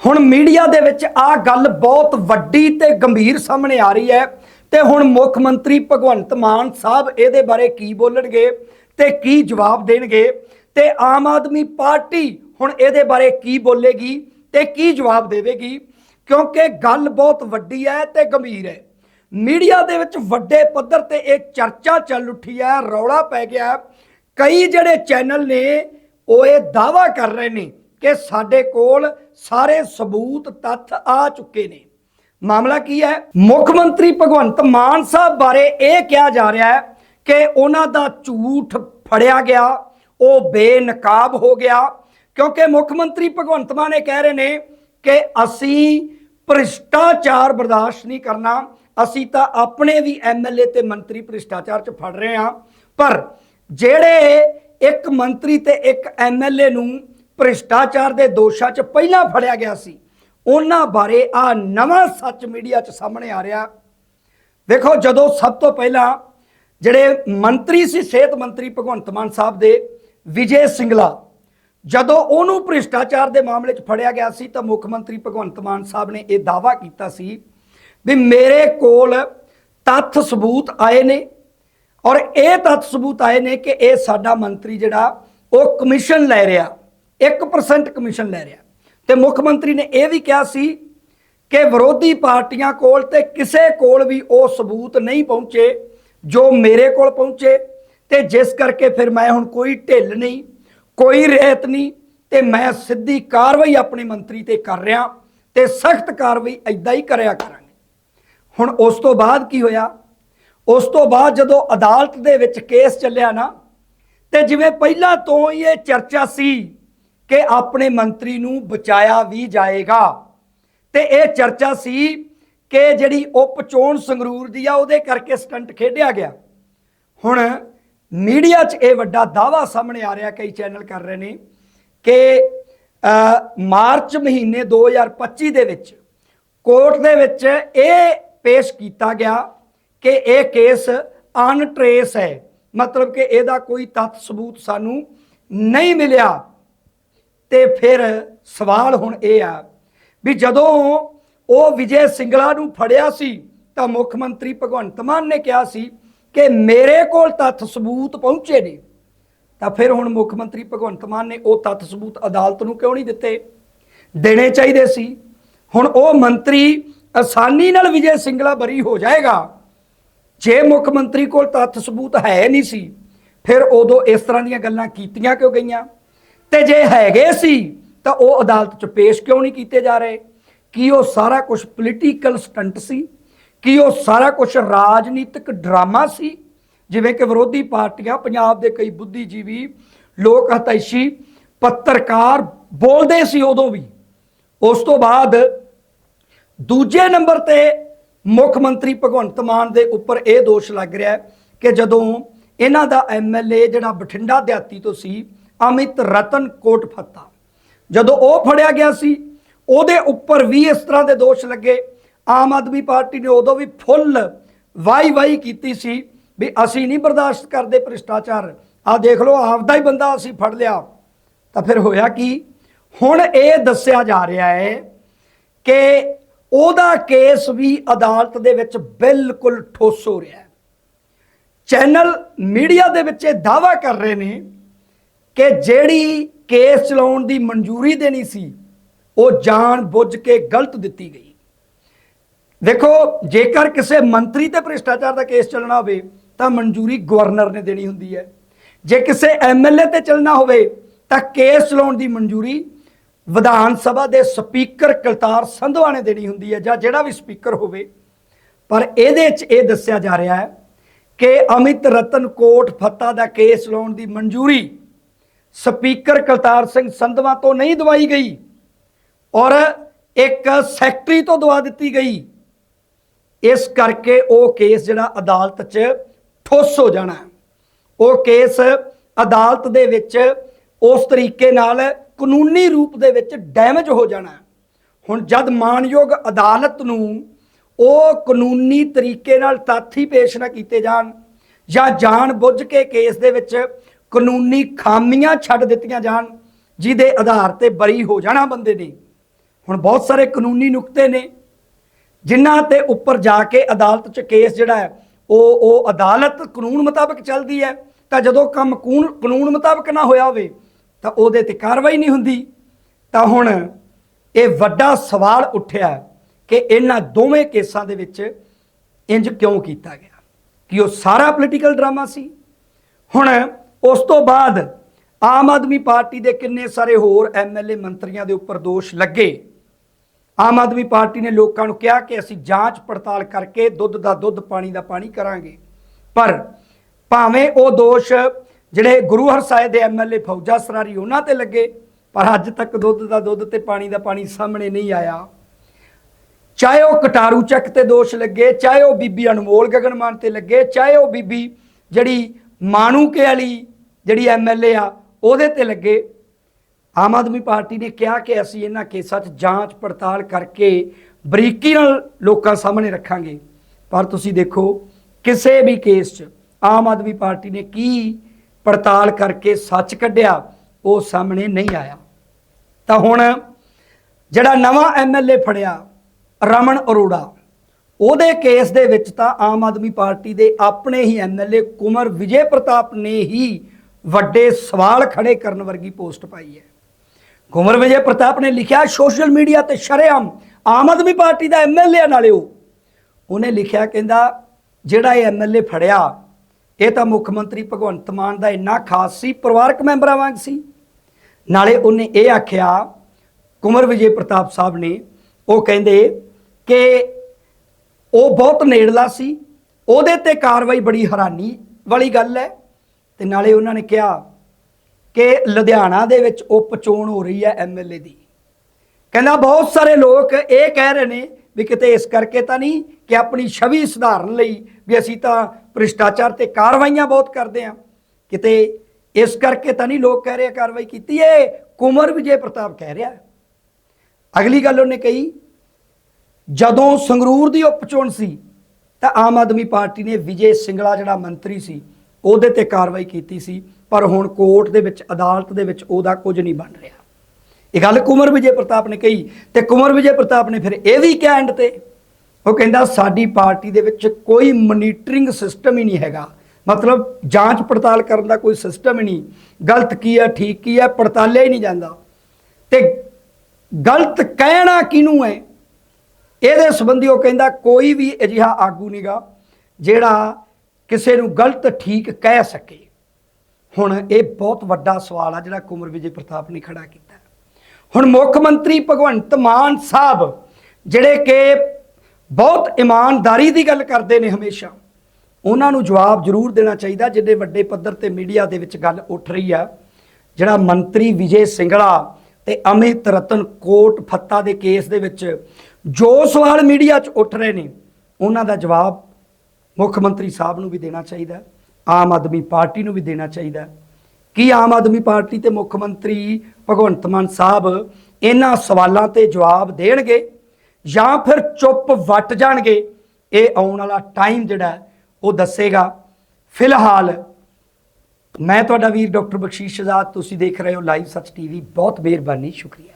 ਹੁਣ ਮੀਡੀਆ ਦੇ ਵਿੱਚ ਆ ਗੱਲ ਬਹੁਤ ਵੱਡੀ ਤੇ ਗੰਭੀਰ ਸਾਹਮਣੇ ਆ ਰਹੀ ਹੈ ਤੇ ਹੁਣ ਮੁੱਖ ਮੰਤਰੀ ਭਗਵੰਤ ਮਾਨ ਸਾਹਿਬ ਇਹਦੇ ਬਾਰੇ ਕੀ ਬੋਲਣਗੇ ਤੇ ਕੀ ਜਵਾਬ ਦੇਣਗੇ ਤੇ ਆਮ ਆਦਮੀ ਪਾਰਟੀ ਹੁਣ ਇਹਦੇ ਬਾਰੇ ਕੀ ਬੋਲੇਗੀ ਤੇ ਕੀ ਜਵਾਬ ਦੇਵੇਗੀ, ਕਿਉਂਕਿ ਗੱਲ ਬਹੁਤ ਵੱਡੀ ਹੈ ਤੇ ਗੰਭੀਰ ਹੈ। ਮੀਡੀਆ ਦੇ ਵਿੱਚ ਵੱਡੇ ਪੱਧਰ ਤੇ ਇਹ ਚਰਚਾ ਚੱਲ ਉੱਠੀ ਹੈ, ਰੌਲਾ ਪੈ ਗਿਆ ਕਈ ਜਿਹੜੇ ਚੈਨਲ ਨੇ, ਉਹ ਇਹ ਦਾਵਾ ਕਰ ਰਹੇ ਨੇ ਕਿ ਸਾਡੇ ਕੋਲ ਸਾਰੇ ਸਬੂਤ ਤੱਥ ਆ ਚੁੱਕੇ ਨੇ। ਮਾਮਲਾ ਕੀ ਹੈ? ਮੁੱਖ ਮੰਤਰੀ ਭਗਵੰਤ ਮਾਨ ਸਾਹਿਬ ਬਾਰੇ ਇਹ ਕਿਹਾ ਜਾ ਰਿਹਾ ਹੈ ਕਿ ਉਹਨਾਂ ਦਾ ਝੂਠ ਫੜਿਆ ਗਿਆ, ਉਹ ਬੇਨਕਾਬ ਹੋ ਗਿਆ, ਕਿਉਂਕਿ ਮੁੱਖ ਮੰਤਰੀ ਭਗਵੰਤ ਮਾਨ ਇਹ ਕਹਿ ਰਹੇ ਨੇ ਕਿ ਅਸੀਂ ਭ੍ਰਿਸ਼ਟਾਚਾਰ ਬਰਦਾਸ਼ਤ ਨਹੀਂ ਕਰਨਾ, ਅਸੀਂ ਤਾਂ ਆਪਣੇ ਵੀ ਐਮਐਲਏ ਤੇ ਮੰਤਰੀ ਭ੍ਰਿਸ਼ਟਾਚਾਰ 'ਚ ਫੜ ਰਹੇ ਹਾਂ। ਪਰ ਜਿਹੜੇ ਇੱਕ ਮੰਤਰੀ ਤੇ ਇੱਕ ਐਮਐਲਏ ਨੂੰ ਭ੍ਰਿਸ਼ਟਾਚਾਰ ਦੇ ਦੋਸ਼ਾਂ 'ਚ ਪਹਿਲਾਂ ਫੜਿਆ ਗਿਆ ਸੀ। ਉਹਨਾਂ ਬਾਰੇ ਆ ਨਵਾਂ ਸੱਚ ਮੀਡੀਆ 'ਚ ਸਾਹਮਣੇ ਆ ਰਿਹਾ। ਦੇਖੋ, ਜਦੋਂ ਸਭ ਤੋਂ ਪਹਿਲਾਂ ਜਿਹੜੇ ਮੰਤਰੀ ਸੀ, ਸਿਹਤ ਮੰਤਰੀ ਭਗਵੰਤ ਮਾਨ ਸਾਹਿਬ ਦੇ, ਵਿਜੇ ਸਿੰਗਲਾ, ਜਦੋਂ ਉਹਨੂੰ ਭ੍ਰਿਸ਼ਟਾਚਾਰ ਦੇ ਮਾਮਲੇ 'ਚ ਫੜਿਆ ਗਿਆ ਸੀ ਤਾਂ ਮੁੱਖ ਮੰਤਰੀ ਭਗਵੰਤ ਮਾਨ ਸਾਹਿਬ ਨੇ ਇਹ ਦਾਵਾ ਕੀਤਾ ਸੀ ਵੀ ਮੇਰੇ ਕੋਲ ਤੱਥ ਸਬੂਤ ਆਏ ਨੇ ਔਰ ਇਹ ਤੱਥ ਸਬੂਤ ਆਏ ਨੇ ਕਿ ਇਹ ਸਾਡਾ ਮੰਤਰੀ ਜਿਹੜਾ ਉਹ ਕਮਿਸ਼ਨ ਲੈ ਰਿਹਾ। 1% ਕਮਿਸ਼ਨ ਲੈ ਰਿਹਾ। ਤੇ ਮੁੱਖ ਮੰਤਰੀ ਨੇ ਇਹ ਵੀ ਕਿਹਾ ਸੀ ਕਿ ਵਿਰੋਧੀ ਪਾਰਟੀਆਂ ਕੋਲ ਤੇ ਕਿਸੇ ਕੋਲ ਵੀ ਉਹ ਸਬੂਤ ਨਹੀਂ ਪਹੁੰਚੇ ਜੋ ਮੇਰੇ ਕੋਲ ਪਹੁੰਚੇ। ਤੇ ਜਿਸ ਕਰਕੇ ਫਿਰ ਮੈਂ ਹੁਣ ਕੋਈ ਢਿੱਲ ਨਹੀਂ, ਕੋਈ ਰੇਤ ਨਹੀਂ, ਤੇ ਮੈਂ ਸਿੱਧੀ ਕਾਰਵਾਈ ਆਪਣੇ ਮੰਤਰੀ ਤੇ ਕਰ ਰਿਹਾ ਤੇ ਸਖਤ ਕਾਰਵਾਈ ਐਦਾਂ ਹੀ ਕਰਿਆ ਕਰਾਂਗੇ। ਹੁਣ ਉਸ ਤੋਂ ਬਾਅਦ ਕੀ ਹੋਇਆ? ਉਸ ਤੋਂ ਬਾਅਦ ਜਦੋਂ ਅਦਾਲਤ ਦੇ ਵਿੱਚ ਕੇਸ ਚੱਲਿਆ ਨਾ, ਤੇ ਜਿਵੇਂ ਪਹਿਲਾਂ ਤੋਂ ਹੀ ਇਹ ਚਰਚਾ ਸੀ ਕਿ ਆਪਣੇ ਮੰਤਰੀ ਨੂੰ ਬਚਾਇਆ ਵੀ ਜਾਏਗਾ। ਤੇ ਇਹ ਚਰਚਾ ਸੀ ਕਿ ਜਿਹੜੀ ਉਪ ਚੋਣ ਸੰਗਰੂਰ ਦੀ ਆ, ਉਹਦੇ ਕਰਕੇ ਸਟੰਟ ਖੇਡਿਆ ਗਿਆ। ਹੁਣ ਮੀਡੀਆ 'ਚ ਇਹ ਵੱਡਾ ਦਾਵਾ ਸਾਹਮਣੇ ਆ ਰਿਹਾ, ਕਈ ਚੈਨਲ ਕਰ ਰਹੇ ਨੇ ਕਿ ਮਾਰਚ ਮਹੀਨੇ 2025 ਦੇ ਵਿੱਚ ਕੋਰਟ ਦੇ ਵਿੱਚ ਇਹ ਪੇਸ਼ ਕੀਤਾ ਗਿਆ ਕਿ ਇਹ ਕੇਸ ਅਨਟ੍ਰੇਸ ਹੈ। ਮਤਲਬ ਕਿ ਇਹਦਾ ਕੋਈ ਤੱਥ ਸਬੂਤ ਸਾਨੂੰ ਨਹੀਂ ਮਿਲਿਆ। ਤੇ ਫਿਰ ਸਵਾਲ ਹੁਣ ਇਹ ਆ ਵੀ ਜਦੋਂ ਉਹ ਵਿਜੇ ਸਿੰਗਲਾ ਨੂੰ ਫੜਿਆ ਸੀ ਤਾਂ ਮੁੱਖ ਮੰਤਰੀ ਭਗਵੰਤ ਮਾਨ ਨੇ ਕਿਹਾ ਸੀ ਕਿ ਮੇਰੇ ਕੋਲ ਤੱਥ ਸਬੂਤ ਪਹੁੰਚੇ ਨੇ। ਤਾਂ ਫਿਰ ਹੁਣ ਮੁੱਖ ਮੰਤਰੀ ਭਗਵੰਤ ਮਾਨ ਨੇ ਉਹ ਤੱਥ ਸਬੂਤ ਅਦਾਲਤ ਨੂੰ ਕਿਉਂ ਨਹੀਂ ਦਿੱਤੇ? ਦੇਣੇ ਚਾਹੀਦੇ ਸੀ। ਹੁਣ ਉਹ ਮੰਤਰੀ ਆਸਾਨੀ ਨਾਲ ਵਿਜੇ ਸਿੰਗਲਾ ਬਰੀ ਹੋ ਜਾਏਗਾ। ਜੇ ਮੁੱਖ ਮੰਤਰੀ ਕੋਲ ਤੱਥ ਸਬੂਤ ਹੈ ਨਹੀਂ ਸੀ, ਫਿਰ ਉਦੋਂ ਇਸ ਤਰ੍ਹਾਂ ਦੀਆਂ ਗੱਲਾਂ ਕੀਤੀਆਂ ਕਿਉਂ ਗਈਆਂ? ਤੇ ਜੇ ਹੈਗੇ ਸੀ, ਤਾਂ ਉਹ ਅਦਾਲਤ 'ਚ ਪੇਸ਼ ਕਿਉਂ ਨਹੀਂ ਕੀਤੇ ਜਾ ਰਹੇ? ਕੀ ਉਹ ਸਾਰਾ ਕੁਝ ਪੋਲੀਟੀਕਲ ਸਟੰਟ ਸੀ? ਕੀ ਉਹ ਸਾਰਾ ਕੁਝ ਰਾਜਨੀਤਿਕ ਡਰਾਮਾ ਸੀ? ਜਿਵੇਂ ਕਿ ਵਿਰੋਧੀ ਪਾਰਟੀਆਂ, ਪੰਜਾਬ ਦੇ ਕਈ ਬੁੱਧੀਜੀਵੀ ਲੋਕ ਹਤੈਸ਼ੀ ਪੱਤਰਕਾਰ ਬੋਲਦੇ ਸੀ ਉਦੋਂ ਵੀ। ਉਸ ਤੋਂ ਬਾਅਦ ਦੂਜੇ ਨੰਬਰ ਤੇ ਮੁੱਖ ਮੰਤਰੀ ਭਗਵੰਤ ਮਾਨ ਦੇ ਉੱਪਰ ਇਹ ਦੋਸ਼ ਲੱਗ ਰਿਹਾ ਕਿ ਜਦੋਂ ਇਹਨਾਂ ਦਾ ਐਮਐਲਏ ਜਿਹੜਾ ਬਠਿੰਡਾ ਦਿਹਾਤੀ ਤੋਂ ਸੀ ਅਮਿਤ ਰਤਨ ਕੋਟ ਫੱਤਾ। ਜਦੋਂ ਉਹ ਫੜਿਆ ਗਿਆ ਸੀ, ਉਹਦੇ ਉੱਪਰ ਵੀ ਇਸ ਤਰ੍ਹਾਂ ਦੇ ਦੋਸ਼ ਲੱਗੇ। ਆਮ ਆਦਮੀ ਪਾਰਟੀ ਨੇ ਉਦੋਂ ਵੀ ਫੁੱਲ ਵਾਈ ਵਾਈ ਕੀਤੀ ਸੀ ਵੀ ਅਸੀਂ ਨਹੀਂ ਬਰਦਾਸ਼ਤ ਕਰਦੇ ਭ੍ਰਿਸ਼ਟਾਚਾਰ। ਆ ਦੇਖ ਲਓ, ਆਪਦਾ ਹੀ ਬੰਦਾ ਅਸੀਂ ਫੜ ਲਿਆ। ਤਾਂ ਫਿਰ ਹੋਇਆ ਕੀ? ਹੁਣ ਇਹ ਦੱਸਿਆ ਜਾ ਰਿਹਾ ਹੈ ਕਿ ਉਹਦਾ ਕੇਸ ਵੀ ਅਦਾਲਤ ਦੇ ਵਿੱਚ ਬਿਲਕੁਲ ਠੋਸ ਹੋ ਰਿਹਾ ਹੈ। ਚੈਨਲ ਮੀਡੀਆ ਦੇ ਵਿੱਚ ਇਹ ਦਾਵਾ ਕਰ ਰਹੇ ਨੇ ਕਿ ਜਿਹੜੀ ਕੇਸ ਚਲਾਉਣ ਦੀ ਮਨਜ਼ੂਰੀ ਦੇਣੀ ਸੀ, ਉਹ ਜਾਣ ਬੁੱਝ ਕੇ ਗਲਤ ਦਿੱਤੀ ਗਈ। ਦੇਖੋ, ਜੇਕਰ ਕਿਸੇ ਮੰਤਰੀ ਤੇ ਭ੍ਰਿਸ਼ਟਾਚਾਰ ਦਾ ਕੇਸ ਚੱਲਣਾ ਹੋਵੇ, ਤਾਂ ਮਨਜ਼ੂਰੀ ਗਵਰਨਰ ਨੇ ਦੇਣੀ ਹੁੰਦੀ ਹੈ। ਜੇ ਕਿਸੇ ਐਮਐਲਏ ਤੇ ਚੱਲਣਾ ਹੋਵੇ, ਤਾਂ ਕੇਸ ਚਲਾਉਣ ਦੀ ਮਨਜ਼ੂਰੀ ਵਿਧਾਨ ਸਭਾ ਦੇ ਸਪੀਕਰ ਕਲਤਾਰ ਸੰਧਵਾ ਨੇ ਦੇਣੀ ਹੁੰਦੀ ਹੈ, ਜਾਂ ਜਿਹੜਾ ਵੀ ਸਪੀਕਰ ਹੋਵੇ। ਪਰ ਇਹਦੇ 'ਚ ਇਹ ਦੱਸਿਆ ਜਾ ਰਿਹਾ ਹੈ ਕਿ ਅਮਿਤ ਰਤਨ ਕੋਟ ਫੱਤਾ ਦਾ ਕੇਸ ਲਾਉਣ ਦੀ ਮਨਜ਼ੂਰੀ ਸਪੀਕਰ ਕਲਤਾਰ ਸਿੰਘ ਸੰਧਵਾ ਤੋਂ ਨਹੀਂ ਦਵਾਈ ਗਈ ਔਰ ਇੱਕ ਸੈਕਟਰੀ ਤੋਂ ਦਵਾ ਦਿੱਤੀ ਗਈ। ਇਸ ਕਰਕੇ ਉਹ ਕੇਸ ਜਿਹੜਾ ਅਦਾਲਤ 'ਚ ਠੋਸ ਹੋ ਜਾਣਾ ਉਹ ਕੇਸ ਅਦਾਲਤ ਦੇ ਵਿੱਚ ਉਸ ਤਰੀਕੇ ਨਾਲ ਕਾਨੂੰਨੀ ਰੂਪ ਦੇ ਵਿੱਚ ਡੈਮੇਜ ਹੋ ਜਾਣਾ ਹੁਣ ਜਦ ਮਾਨਯੋਗ ਅਦਾਲਤ ਨੂੰ ਉਹ ਕਾਨੂੰਨੀ ਤਰੀਕੇ ਨਾਲ ਤਾਥੀ ਪੇਸ਼ ਨਾ ਕੀਤੇ ਜਾਣ ਜਾਂ ਜਾਣ ਬੁੱਝ ਕੇ ਕੇਸ ਦੇ ਵਿੱਚ ਕਾਨੂੰਨੀ ਖਾਮੀਆਂ ਛੱਡ ਦਿੱਤੀਆਂ ਜਾਣ, ਜਿਹਦੇ ਆਧਾਰ ਤੇ ਬਰੀ ਹੋ ਜਾਣਾ ਬੰਦੇ ਨੇ। ਹੁਣ ਬਹੁਤ ਸਾਰੇ ਕਾਨੂੰਨੀ ਨੁਕਤੇ ਨੇ, ਜਿਨ੍ਹਾਂ ਤੇ ਉੱਪਰ ਜਾ ਕੇ ਅਦਾਲਤ 'ਚ ਕੇਸ ਜਿਹੜਾ ਹੈ, ਉਹ ਉਹ ਅਦਾਲਤ ਕਾਨੂੰਨ ਮੁਤਾਬਕ ਚੱਲਦੀ ਹੈ। ਤਾਂ ਜਦੋਂ ਕੰਮ ਕਾਨੂੰਨ ਕਾਨੂੰਨ ਮੁਤਾਬਕ ਨਾ ਹੋਇਆ ਹੋਵੇ, ਤਾਂ ਉਹਦੇ ਤੇ ਕਾਰਵਾਈ ਨਹੀਂ ਹੁੰਦੀ। ਤਾਂ ਹੁਣ ਇਹ ਵੱਡਾ ਸਵਾਲ ਉੱਠਿਆ ਕਿ ਇਹਨਾਂ ਦੋਵੇਂ ਕੇਸਾਂ ਦੇ ਵਿੱਚ ਇੰਜ ਕਿਉਂ ਕੀਤਾ ਗਿਆ? ਕਿ ਉਹ ਸਾਰਾ ਪੋਲੀਟੀਕਲ ਡਰਾਮਾ ਸੀ? ਹੁਣ ਉਸ ਤੋਂ ਬਾਅਦ ਆਮ ਆਦਮੀ ਪਾਰਟੀ ਦੇ ਕਿੰਨੇ ਸਾਰੇ ਹੋਰ ਐਮਐਲਏ ਮੰਤਰੀਆਂ ਦੇ ਉੱਪਰ ਦੋਸ਼ ਲੱਗੇ। ਆਮ ਆਦਮੀ ਪਾਰਟੀ ਨੇ ਲੋਕਾਂ ਨੂੰ ਕਿਹਾ ਕਿ ਅਸੀਂ ਜਾਂਚ ਪੜਤਾਲ ਕਰਕੇ ਦੁੱਧ ਦਾ ਦੁੱਧ, ਪਾਣੀ ਦਾ ਪਾਣੀ ਕਰਾਂਗੇ। ਪਰ ਭਾਵੇਂ ਉਹ ਦੋਸ਼ ਜਿਹੜੇ ਗੁਰੂ ਹਰਸਾਏ ਦੇ ਐਮਐਲਏ ਫੌਜਾ ਸਰਾਰੀ ਉਹਨਾਂ ਤੇ ਲੱਗੇ, ਪਰ ਅੱਜ ਤੱਕ ਦੁੱਧ ਦਾ ਦੁੱਧ ਤੇ ਪਾਣੀ ਦਾ ਪਾਣੀ ਸਾਹਮਣੇ ਨਹੀਂ ਆਇਆ। ਚਾਹੇ ਉਹ ਕਟਾਰੂ ਚੱਕ ਤੇ ਦੋਸ਼ ਲੱਗੇ, ਚਾਹੇ ਉਹ ਬੀਬੀ ਅਨਮੋਲ ਗਗਨਮਾਨ ਤੇ ਲੱਗੇ, ਚਾਹੇ ਉਹ ਬੀਬੀ ਜਿਹੜੀ ਮਾਣੂ ਕੇ ਵਾਲੀ ਜਿਹੜੀ ਐਮਐਲਏ ਆ, ਉਹਦੇ ਤੇ ਲੱਗੇ। ਆਮ ਆਦਮੀ ਪਾਰਟੀ ਨੇ ਕਿਹਾ ਕਿ ਅਸੀਂ ਇਹਨਾਂ ਕੇਸਾਂ 'ਚ ਜਾਂਚ ਪੜਤਾਲ ਕਰਕੇ ਬਰੀਕੀ ਨਾਲ ਲੋਕਾਂ ਸਾਹਮਣੇ ਰੱਖਾਂਗੇ। ਪਰ ਤੁਸੀਂ ਦੇਖੋ, ਕਿਸੇ ਵੀ ਕੇਸ 'ਚ ਆਮ ਆਦਮੀ ਪਾਰਟੀ ਨੇ ਕੀ ਪੜਤਾਲ ਕਰਕੇ ਸੱਚ ਕੱਢਿਆ, ਉਹ ਸਾਹਮਣੇ ਨਹੀਂ ਆਇਆ। ਤਾਂ ਹੁਣ ਜਿਹੜਾ ਨਵਾਂ ਐਮਐਲਏ ਫੜਿਆ, ਰਮਨ ਅਰੋੜਾ, ਉਹਦੇ ਕੇਸ ਦੇ ਵਿੱਚ ਤਾਂ ਆਮ ਆਦਮੀ ਪਾਰਟੀ ਦੇ ਆਪਣੇ ਹੀ ਐਮਐਲਏ ਕੁਮਰ ਵਿਜੇ ਪ੍ਰਤਾਪ ਨੇ ਹੀ ਵੱਡੇ ਸਵਾਲ ਖੜੇ ਕਰਨ ਵਰਗੀ ਪੋਸਟ ਪਾਈ ਹੈ। ਕੁਮਰ ਵਿਜੇ ਪ੍ਰਤਾਪ ਨੇ ਲਿਖਿਆ, ਸੋਸ਼ਲ ਮੀਡੀਆ ਤੇ ਸ਼ਰੇਆਮ ਆਮ ਆਦਮੀ ਪਾਰਟੀ ਦਾ ਐਮਐਲਏ ਨਾਲੇ ਉਹ ਉਹਨੇ ਲਿਖਿਆ, ਕਹਿੰਦਾ, ਜਿਹੜਾ ਇਹ ਐਮਐਲਏ ਫੜਿਆ, ਇਹ ਤਾਂ ਮੁੱਖ ਮੰਤਰੀ ਭਗਵੰਤ ਮਾਨ ਦਾ ਇੰਨਾ ਖਾਸ ਸੀ, ਪਰਿਵਾਰਕ ਮੈਂਬਰਾਂ ਵਾਂਗ ਸੀ। ਨਾਲੇ ਉਹਨੇ ਇਹ ਆਖਿਆ ਕੁਮਰ ਵਿਜੇ ਪ੍ਰਤਾਪ ਸਾਹਿਬ ਨੇ, ਉਹ ਕਹਿੰਦੇ ਕਿ ਉਹ ਬਹੁਤ ਨੇੜਲਾ ਸੀ, ਉਹਦੇ ਤੇ ਕਾਰਵਾਈ ਬੜੀ ਹੈਰਾਨੀ ਵਾਲੀ ਗੱਲ ਹੈ। ਤੇ ਨਾਲੇ ਉਹਨਾਂ ਨੇ ਕਿਹਾ ਕਿ ਲੁਧਿਆਣਾ ਦੇ ਵਿੱਚ ਉਪ ਚੋਣ ਹੋ ਰਹੀ ਹੈ ਐਮਐਲਏ ਦੀ। ਕਹਿੰਦਾ ਬਹੁਤ ਸਾਰੇ ਲੋਕ ਇਹ ਕਹਿ ਰਹੇ ਨੇ ਵੀ ਕਿਤੇ ਇਸ ਕਰਕੇ ਤਾਂ ਨਹੀਂ ਕਿ ਆਪਣੀ ਛਵੀ ਸੁਧਾਰਨ ਲਈ ਵੀ ਅਸੀਂ ਤਾਂ ਭ੍ਰਿਸ਼ਟਾਚਾਰ ਤੇ ਕਾਰਵਾਈਆਂ ਬਹੁਤ ਕਰਦੇ ਹਾਂ। ਕਿਤੇ ਇਸ ਕਰਕੇ ਤਾਂ ਨਹੀਂ ਲੋਕ ਕਹਿ ਰਹੇ ਕਾਰਵਾਈ ਕੀਤੀ ਏ? ਕੁਮਰ ਵਿਜੇ ਪ੍ਰਤਾਪ ਕਹਿ ਰਿਹਾ। ਅਗਲੀ ਗੱਲ ਉਹਨੇ ਕਹੀ, ਜਦੋਂ ਸੰਗਰੂਰ ਦੀ ਉਪਚੋਣ ਸੀ ਤਾਂ ਆਮ ਆਦਮੀ ਪਾਰਟੀ ਨੇ ਵਿਜੇ ਸਿੰਗਲਾ ਜਿਹੜਾ ਮੰਤਰੀ ਸੀ ਉਹਦੇ ਤੇ ਕਾਰਵਾਈ ਕੀਤੀ ਸੀ, ਪਰ ਹੁਣ ਕੋਰਟ ਦੇ ਵਿੱਚ, ਅਦਾਲਤ ਦੇ ਵਿੱਚ ਉਹਦਾ ਕੁਝ ਨਹੀਂ ਬਣ ਰਿਹਾ। ਇਹ ਗੱਲ ਕੁਮਰ ਵਿਜੇ ਪ੍ਰਤਾਪ ਨੇ ਕਹੀ, ਤੇ ਕੁਮਰ ਵਿਜੇ ਪ੍ਰਤਾਪ ਨੇ ਫਿਰ ਇਹ ਵੀ ਕਿਹਾ ਐਂਡ ਤੇ। ਉਹ ਕਹਿੰਦਾ, ਸਾਡੀ ਪਾਰਟੀ ਦੇ ਵਿੱਚ ਕੋਈ ਮੋਨੀਟਰਿੰਗ ਸਿਸਟਮ ਹੀ ਨਹੀਂ ਹੈਗਾ। ਮਤਲਬ ਜਾਂਚ ਪੜਤਾਲ ਕਰਨ ਦਾ ਕੋਈ ਸਿਸਟਮ ਹੀ ਨਹੀਂ। ਗਲਤ ਕੀ ਹੈ, ਠੀਕ ਕੀ ਹੈ, ਪੜਤਾਲਿਆ ਹੀ ਨਹੀਂ ਜਾਂਦਾ। ਤੇ ਗਲਤ ਕਹਿਣਾ ਕਿਹਨੂੰ ਹੈ? ਇਹਦੇ ਸੰਬੰਧੀ ਉਹ ਕਹਿੰਦਾ, ਕੋਈ ਵੀ ਅਜਿਹਾ ਆਗੂ ਨਹੀਂਗਾ ਜਿਹੜਾ ਕਿਸੇ ਨੂੰ ਗਲਤ ਠੀਕ ਕਹਿ ਸਕੇ। ਹੁਣ ਇਹ ਬਹੁਤ ਵੱਡਾ ਸਵਾਲ ਆ ਜਿਹੜਾ ਕੁਮਰ ਵਿਜੇ ਪ੍ਰਤਾਪ ਨੇ ਖੜਾ ਕੀਤਾ। ਹੁਣ ਮੁੱਖ ਮੰਤਰੀ ਭਗਵੰਤ ਮਾਨ ਸਾਹਿਬ, ਜਿਹੜੇ ਕਿ ਬਹੁਤ ਇਮਾਨਦਾਰੀ ਦੀ ਗੱਲ ਕਰਦੇ ਨੇ ਹਮੇਸ਼ਾ, ਉਹਨਾਂ ਨੂੰ ਜਵਾਬ ਜ਼ਰੂਰ ਦੇਣਾ ਚਾਹੀਦਾ ਜਿੱਡੇ ਵੱਡੇ ਪੱਧਰ ਤੇ ਮੀਡੀਆ ਦੇ ਵਿੱਚ ਗੱਲ ਉੱਠ ਰਹੀ ਆ, ਜਿਹੜਾ ਮੰਤਰੀ ਵਿਜੇ ਸਿੰਗਲਾ ਤੇ ਅਮਿਤ ਰਤਨ ਕੋਟ ਫੱਤਾ ਦੇ ਕੇਸ ਦੇ ਵਿੱਚ ਜੋ ਸਵਾਲ ਮੀਡੀਆ 'ਚ ਉੱਠ ਰਹੇ ਨੇ, ਉਹਨਾਂ ਦਾ ਜਵਾਬ ਮੁੱਖ ਮੰਤਰੀ ਸਾਹਿਬ ਨੂੰ ਵੀ ਦੇਣਾ ਚਾਹੀਦਾ ਆਮ ਆਦਮੀ ਪਾਰਟੀ ਨੂੰ ਵੀ ਦੇਣਾ ਚਾਹੀਦਾ ਕੀ ਆਮ ਆਦਮੀ ਪਾਰਟੀ ਤੇ ਮੁੱਖ ਮੰਤਰੀ ਭਗਵੰਤ ਮਾਨ ਸਾਹਿਬ ਇਹਨਾਂ ਸਵਾਲਾਂ ਤੇ ਜਵਾਬ ਦੇਣਗੇ ਜਾਂ ਫਿਰ ਚੁੱਪ ਵੱਟ ਜਾਣਗੇ? ਇਹ ਆਉਣ ਵਾਲਾ ਟਾਈਮ ਜਿਹੜਾ ਉਹ ਦੱਸੇਗਾ। ਫਿਲਹਾਲ ਮੈਂ ਤੁਹਾਡਾ ਵੀਰ ਡਾਕਟਰ ਬਖਸ਼ੀਸ਼ ਆਜ਼ਾਦ ਤੁਸੀਂ ਦੇਖ ਰਹੇ ਹੋ ਲਾਈਵ ਸੱਚ ਟੀਵੀ। ਬਹੁਤ ਮਿਹਰਬਾਨੀ, ਸ਼ੁਕਰੀਆ।